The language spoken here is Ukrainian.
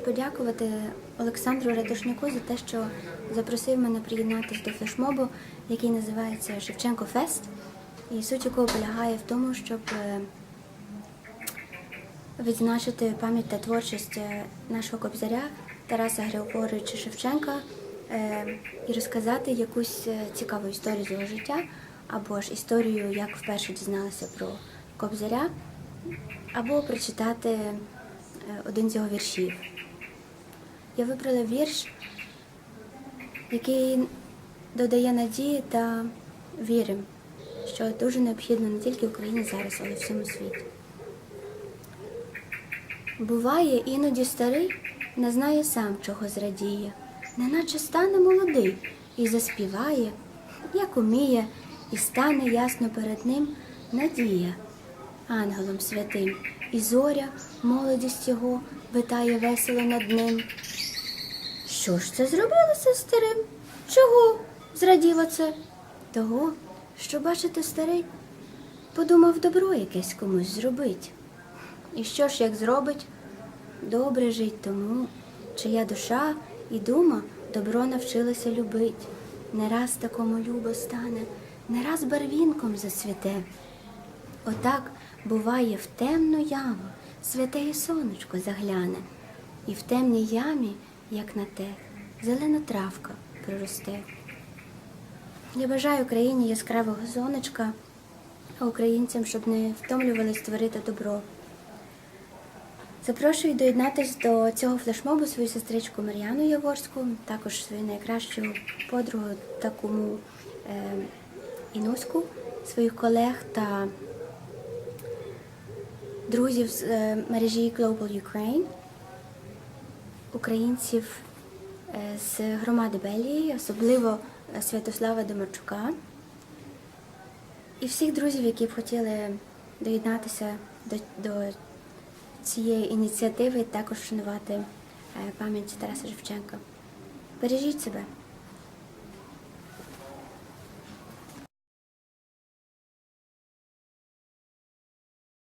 подякувати Олександру Ратушняку за те, що запросив мене приєднатися до флешмобу, який називається Шевченко Фест. І суть якого полягає в тому, щоб е, відзначити пам'ять та творчість е, нашого кобзаря Тараса Григоровича Шевченка е, і розказати якусь цікаву історію з його життя, або ж історію, як вперше дізналася про кобзаря, або прочитати один з його віршів. Я вибрала вірш, який додає надії та віри, що дуже необхідно не тільки в Україні зараз, але й всьому світі. Буває, іноді старий не знає сам, чого зрадіє, неначе стане молодий і заспіває, як уміє, і стане ясно перед ним надія, ангелом святим, і зоря, молодість його витає весело над ним. Що ж це зробилося старим? Чого зраділо це? Того, що бачите, старий, подумав добро якесь комусь зробить. І що ж як зробить? Добре жить тому, чия душа і дума добро навчилася любить. Не раз такому любо стане, не раз барвінком засвіте. Отак буває в темну яму, святе і сонечко загляне, і в темній ямі, як на те, зелена травка проросте. Я бажаю Україні яскравого сонечка, а українцям, щоб не втомлювались творити добро. Запрошую доєднатись до цього флешмобу свою сестричку Мар'яну Яворську, також свою найкращу подругу такому е, Інуську, своїх колег та друзів з е, мережі Global Ukraine, українців е, з громади Белії, особливо е, Святослава Домарчука, і всіх друзів, які б хотіли доєднатися до, до цієї ініціативи, також вшанувати е, пам'ять Тараса Шевченка. Бережіть себе.